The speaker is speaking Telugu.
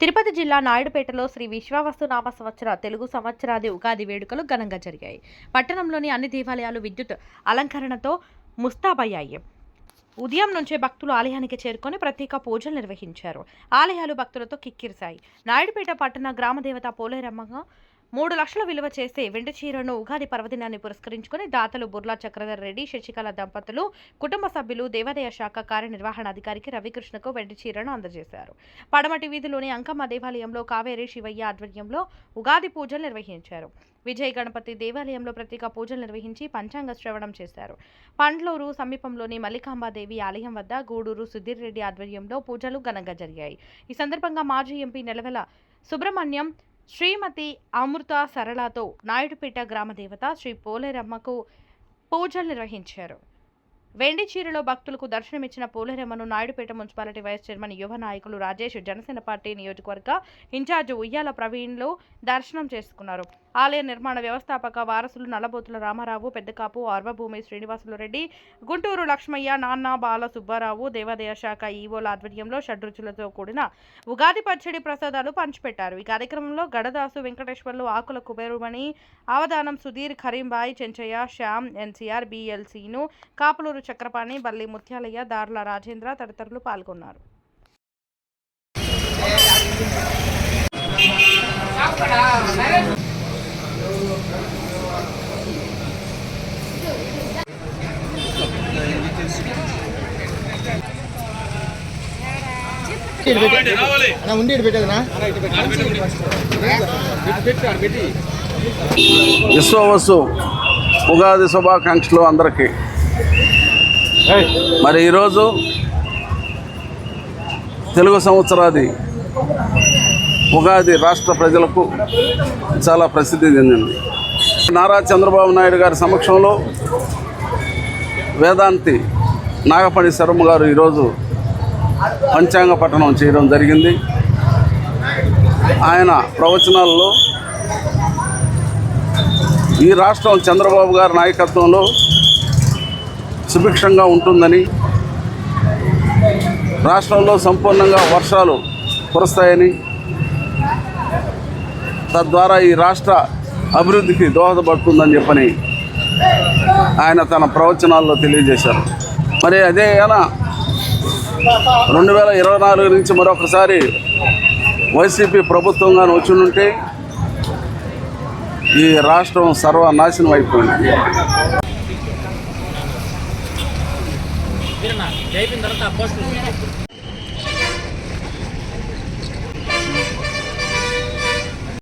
తిరుపతి జిల్లా నాయుడుపేటలో శ్రీ విశ్వావస్తు నామ సంవత్సర తెలుగు సంవత్సరాది ఉగాది వేడుకలు ఘనంగా జరిగాయి. పట్టణంలోని అన్ని దేవాలయాలు విద్యుత్ అలంకరణతో ముస్తాబయ్యాయి. ఉదయం నుంచే భక్తులు ఆలయానికి చేరుకొని ప్రత్యేక పూజలు నిర్వహించారు. ఆలయాలు భక్తులతో కిక్కిరిశాయి. నాయుడుపేట పట్టణ గ్రామదేవత పోలేరమ్మగా మూడు లక్షల విలువ చేసే వెండి చీరను ఉగాది పర్వదినాన్ని పురస్కరించుకుని దాతలు బుర్లా చక్రధర్ రెడ్డి శశికళ దంపతులు కుటుంబ సభ్యులు దేవాదాయ శాఖ కార్యనిర్వహణ అధికారికి రవికృష్ణకు వెండి చీరను అందజేశారు. పడమటి వీధిలోని అంకమ్మ దేవాలయంలో కావేరి శివయ్య ఆధ్వర్యంలో ఉగాది పూజలు నిర్వహించారు. విజయ గణపతి దేవాలయంలో ప్రత్యేక పూజలు నిర్వహించి పంచాంగ శ్రవణం చేశారు. పండ్లూరు సమీపంలోని మల్లికాంబాదేవి ఆలయం వద్ద గూడూరు సుధీర్ రెడ్డి ఆధ్వర్యంలో పూజలు ఘనంగా జరిగాయి. ఈ సందర్భంగా మాజీ ఎంపీ నెలవెల సుబ్రహ్మణ్యం శ్రీమతి అమృత సరళతో నాయుడుపేట గ్రామదేవత శ్రీ పోలేరమ్మకు పూజలు నిర్వహించారు. వెండి చీరలో భక్తులకు దర్శనమిచ్చిన పోలేరమ్మను నాయుడుపేట మున్సిపాలిటీ వైస్ చైర్మన్ యువ నాయకులు రాజేష్ జనసేన పార్టీ నియోజకవర్గ ఇన్ఛార్జ్ ఉయ్యాల ప్రవీణ్లు దర్శనం చేసుకున్నారు. ఆలయ నిర్మాణ వ్యవస్థాపక వారసులు నల్లబోతుల రామారావు పెద్దకాపు ఆర్వభూమి శ్రీనివాసులు రెడ్డి గుంటూరు లక్ష్మయ్య నాన్న బాల సుబ్బారావు దేవాదాయ శాఖ ఈవోల ఆధ్వర్యంలో షడ్రుచులతో కూడిన ఉగాది పచ్చడి ప్రసాదాలు పంచిపెట్టారు. ఈ కార్యక్రమంలో గడదాసు వెంకటేశ్వర్లు ఆకుల కుబేరుమణి అవధానం సుధీర్ ఖరీంబాయ్ చెంచయ్య శ్యామ్ ఎన్సీఆర్ బిఎల్సీను కాపులూరు చక్రపాణి బల్లి ముత్యాలయ్య దార్ల రాజేంద్ర తదితరులు పాల్గొన్నారు. అన్న ఉండి ఇటు పెట్టేదనా విశ్వవసు ఉగాది శుభాకాంక్షలు అందరికీ. మరి ఈరోజు తెలుగు సంవత్సరాది ఉగాది రాష్ట్ర ప్రజలకు చాలా ప్రసిద్ధి చెందింది. నారా చంద్రబాబు నాయుడు గారి సమక్షంలో వేదాంతి నాగపణి శర్మ గారు ఈరోజు పంచాంగ పఠనం చేయడం జరిగింది. ఆయన ప్రవచనాల్లో ఈ రాష్ట్రం చంద్రబాబు గారి నాయకత్వంలో సుభిక్షంగా ఉంటుందని రాష్ట్రంలో సంపూర్ణంగా వర్షాలు కురుస్తాయని తద్వారా ఈ రాష్ట్ర అభివృద్ధికి దోహదపడుతుందని చెప్పని ఆయన తన ప్రవచనాల్లో తెలియజేశారు. మరి అదే అయినా రెండు వేల ఇరవై నాలుగు నుంచి మరొకసారి వైసీపీ ప్రభుత్వంగా వచ్చి ఈ రాష్ట్రం సర్వనాశనం అయిపోయింది.